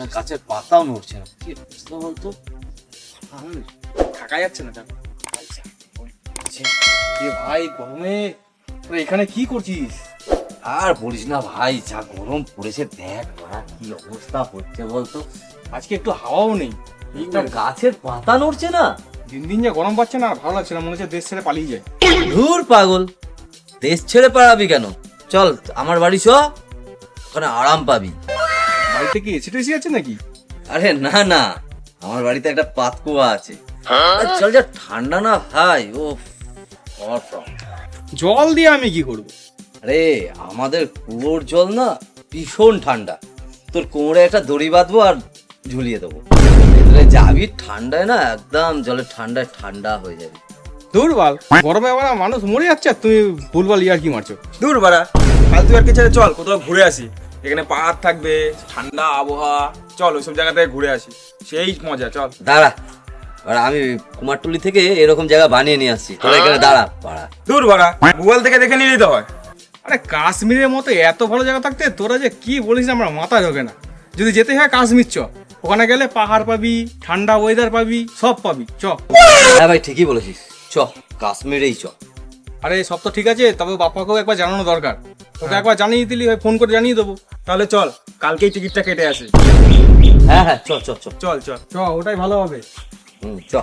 না গাছের পাতাও নড়ছে না। কি বুঝতে বলতো? থাকা যাচ্ছে না দেখো ভাই গরমে? তোরা এখানে কি করছিস? আর বলিস না ভাই যা গরম পড়েছে দেখ না কি অবস্থা হচ্ছে বলতো? আজকে একটু হাওয়াও নেই। গাছের পাতা নড়ছে না। দিন দিন যা গরম পাচ্ছে না ভালো লাগছে না মনে হচ্ছে দেশ ছেড়ে পালিয়ে যায়। ধুর পাগল দেশ ছেড়ে পালাবি কেন? চল আমার বাড়ি চ ওখানে আরাম পাবি। বাড়িতে কি এসি টেসি আছে নাকি? আরে না না। আমার বাড়িতে একটা পাতকুয়া আছে। আর চল যা ঠান্ডা না ভাই ও জল দিয়ে আমি কি করব? আরে আমাদের কুয়োর জল না ভীষণ ঠান্ডা। তোর কোমরে একটা দড়ি বাঁধবো আর ঝুলিয়ে দেবো। ভেতরে যাবি ঠান্ডায় না একদম জলে ঠান্ডায় ঠান্ডা হয়ে যাবে। দূর বাল গরমে আবার মানুষ মরে যাচ্ছে আর তুমি ভুলবাল ইয়ার কি মারছো। দূর বাড়া। ফালতু আর কি ছেড়ে চল কোথাও ঘুরে আসি। এখানে পাহাড় থাকবে ঠান্ডা আবহাওয়া। চল ওইসব জায়গা থেকে ঘুরে আসি। সেই মজা চল। দাঁড়া। আর আমি কুমারটুলি থেকে এরকম জায়গা বানিয়ে নিয়ে আসছি। তোরা এখানে দাঁড়া পাড়া। দূর বাড়া গুগল থেকে দেখে নিয়ে নিতে হয়। আরে কাশ্মীরের মতো এত ভালো জায়গা থাকতে তোরা যে কি বলিস আমরা মাথা ঢোকে না। যদি যেতে হয় কাশ্মীর চ। ওখানে গেলে পাহাড় পাবি ঠান্ডা ওয়েদার পাবি সব পাবি। চ। হ্যাঁ ভাই ঠিকই বলেছিস। চ কাশ্মীরেই চ। আরে সব তো ঠিক আছে তবে বাপ্পাকেও একবার জানানো দরকার। তোকে একবার জানিয়ে দিলি হয় ফোন করে জানিয়ে দেবো। তাহলে চল কালকেই টিকিটটা কেটে আসি। হ্যাঁ হ্যাঁ চ চ চ চল চল। চ ওটাই ভালো হবে। হুম চ।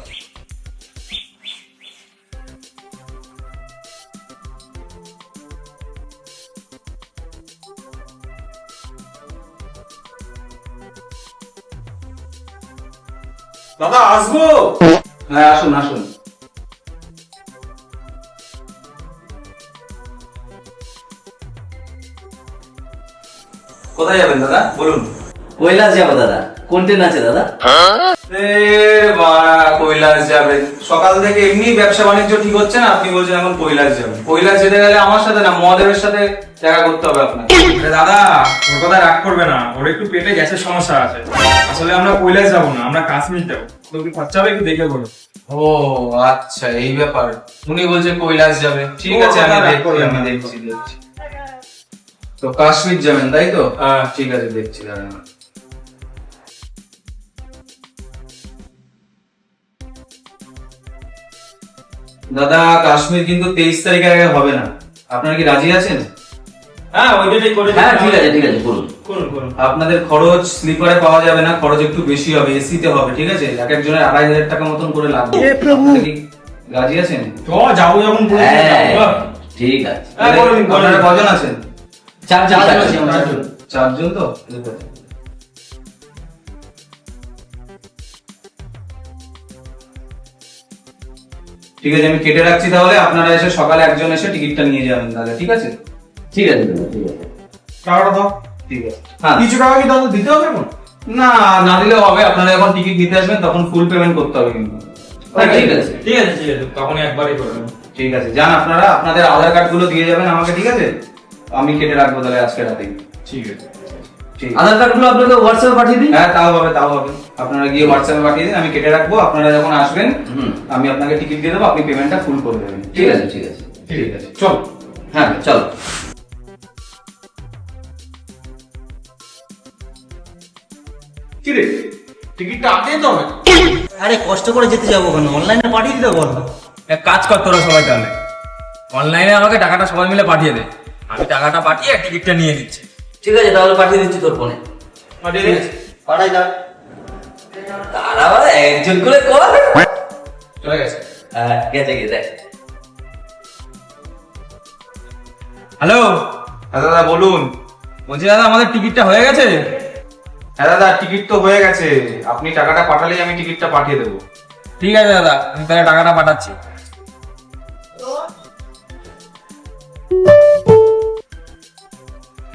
দাদা আসব? হ্যাঁ আসুন আসুন। কোথায় যাবেন দাদা? বলুন। কৈলাস যাব দাদা। কোন ট্রেন আছে দাদা? এ বাড়া কৈলাস যাবেন। সকাল থেকে এমনি ব্যবসা বাণিজ্য ঠিক হচ্ছে না আপনি বলছেন এখন কৈলাস যাবেন। কৈলাস যেতে গেলে আমার সাথে না মহাদেবের সাথে দেখা করতে হবে আপনাকে। আরে দাদা ওর কথা রাগ করবে না। ওর একটু পেটে গ্যাসের সমস্যা আছে। আসলে আমরা কৈলাস যাব না আমরা কাশ্মীর যাব। তো কি খরচা হবে একটু দেখে বলো। ও আচ্ছা এই ব্যাপার। উনি বলছে কৈলাস যাবে। ঠিক আছে আমি দেখছি আমি না। দেখছি দেখছি। তো কাশ্মীর যাবেন তাই তো? হ্যাঁ। ঠিক আছে দেখছি দাঁড়ান। দাদা কাশ্মীর কিন্তু তেইশ তারিখের আগে হবে না। আপনারা কি রাজি আছেন? হ্যাঁ ওইটাই করে হ্যাঁ ঠিক আছে ঠিক আছে বলুন করুন করুন। আপনাদের খরচ স্লিপারে পাওয়া যাবে না খরচ একটু বেশি হবে এসিতে হবে ঠিক আছে? এক একজনের আড়াই হাজার টাকা মতন করে লাগবে। রাজি আছেন? যাব যখন হ্যাঁ। ঠিক আছে। বলুন, বলুন। আপনারা কজন আছেন? চারজন, চারজন। চারজন তো? ঠিক আছে। আমি কেটে রাখছি তাহলে। আপনারা এসে সকালে একজন এসে টিকিটটা নিয়ে যাবেন তাহলে ঠিক আছে? ঠিক আছে ঠিক আছে। টাকাটা দাও। ঠিক আছে। হ্যাঁ। কিছু টাকা কি দাদা দিতে হবে এখন? না না দিলেও হবে। আপনারা যখন টিকিট নিতে আসবেন তখন ফুল পেমেন্ট করতে হবে কিন্তু। হ্যাঁ, ঠিক আছে। ঠিক আছে ঠিক আছে তখনই একবারই করে দেবো ঠিক আছে যান আপনারা। আপনাদের আধার কার্ডগুলো দিয়ে যাবেন আমাকে ঠিক আছে? আমি কেটে রাখব তাহলে আজকে রাতেই ঠিক আছে। আধার আপনাকে হোয়াটসঅ্যাপে পাঠিয়ে দিই হ্যাঁ তাও হবে তাও হবে। আপনারা গিয়ে হোয়াটসঅ্যাপে পাঠিয়ে দিন আমি কেটে রাখব আপনারা যখন আসবেন আমি আপনাকে টিকিট দিয়ে দেবো আপনি পেমেন্টটা ফুল করে দেবেন। ঠিক আছে ঠিক আছে। ঠিক আছে। চল। হ্যাঁ চলো। কি টিকিটটা আপনি তো হবে। আরে কষ্ট করে যেতে যাব কেন? অনলাইনে পাঠিয়ে দিতে বল। এক কাজ কর তোরা সবাই তাহলে। অনলাইনে আমাকে টাকাটা সবাই মিলে পাঠিয়ে দে। আমি টাকাটা পাঠিয়ে টিকিটটা নিয়ে নিচ্ছি। ঠিক আছে তাহলে পাঠিয়ে দিচ্ছি তোর ফোনে। পাঠিয়ে পাঠাই দাও তারা আবার একজন করে কর। চলে গেছে। হ্যাঁ গেছে গেছে। হ্যালো? হ্যাঁ দাদা বলুন। বলছি দাদা আমাদের টিকিটটা হয়ে গেছে? হ্যাঁ দাদা টিকিট তো হয়ে গেছে। আপনি টাকাটা পাঠালেই আমি টিকিটটা পাঠিয়ে দেবো। ঠিক আছে দাদা আমি তাহলে টাকাটা পাঠাচ্ছি।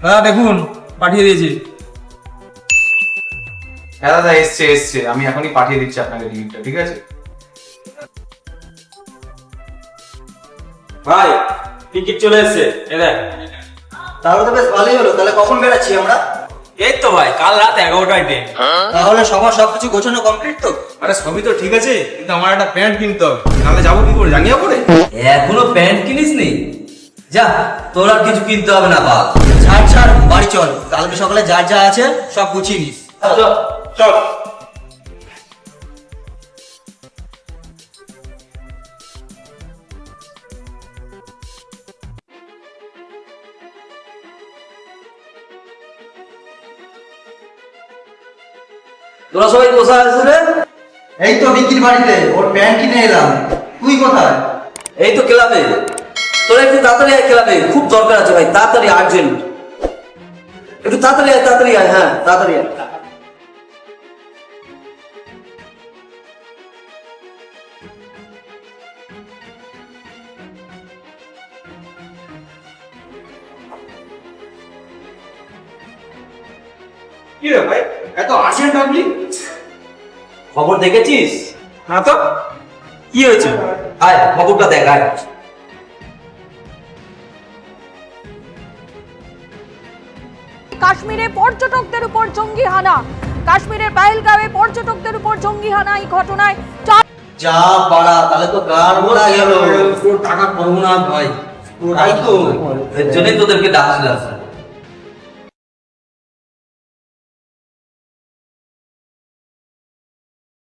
দাদা দেখুন পাঠিয়ে দিয়েছি। হ্যাঁ দাদা এসছে এসছে। আমি এখনই পাঠিয়ে দিচ্ছি আপনাকে টিকিটটা ঠিক আছে? ভাই টিকিট চলে এসেছে। এ দেখ। তাহলে তো বেশ ভালোই হলো। তাহলে কখন বেরাচ্ছি আমরা? এই তো ভাই কাল রাত এগারোটায় ট্রেন। তাহলে সবার সবকিছু গোছানো কমপ্লিট তো? আরে সবই তো ঠিক আছে কিন্তু আমার একটা প্যান্ট কিনতে হবে। নাহলে যাব কি করে? জানিয়ে পড়ে এখনও প্যান্ট কিনিস নি যা তোর আর কিছু কিনতে হবে না বাল ছাড় ছাড় বাড়ি চল। কালকে সকালে যার যা আছে সব গুছিয়ে নিস। চল চল। তোরা সবাই কোথায় আছিস রে এই তো বিকির বাড়িতে ওর প্যান্ট কিনে এলাম। তুই কোথায়? এই তো ক্লাবে। তোরা একটু তাড়াতাড়ি আয় ক্লাবে খুব দরকার আছে ভাই তাড়াতাড়ি আর্জেন্ট একটু তাড়াতাড়ি আয় তাড়াতাড়ি আয় হ্যাঁ তাড়াতাড়ি আয়। কি রে ভাই এত আর্জেন্ট ডাকলি খবর দেখেছিস? হ্যাঁ তো। কি হয়েছে? আয় খবরটা দেখ আয়। কাশ্মীরে পর্যটকদের উপর জঙ্গি হানা। কাশ্মীরের পাহেলগাঁওয়ে পর্যটকদের উপর জঙ্গি হানা এই ঘটনায় যা বাড়া তাহলে তো গান মোড়া গেল। পুরো টাকা করব না ভাই। তাই তো। এর জন্যই তোদেরকে ডাকছিলাম।